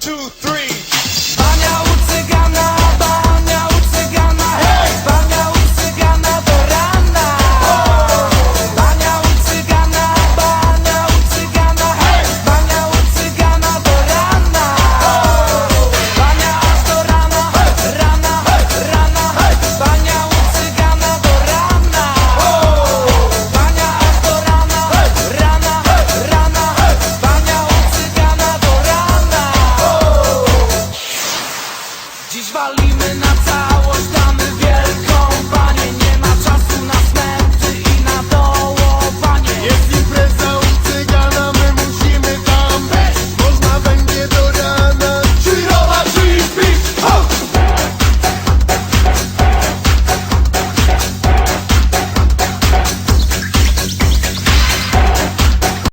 two, three. Dziś walimy na całość.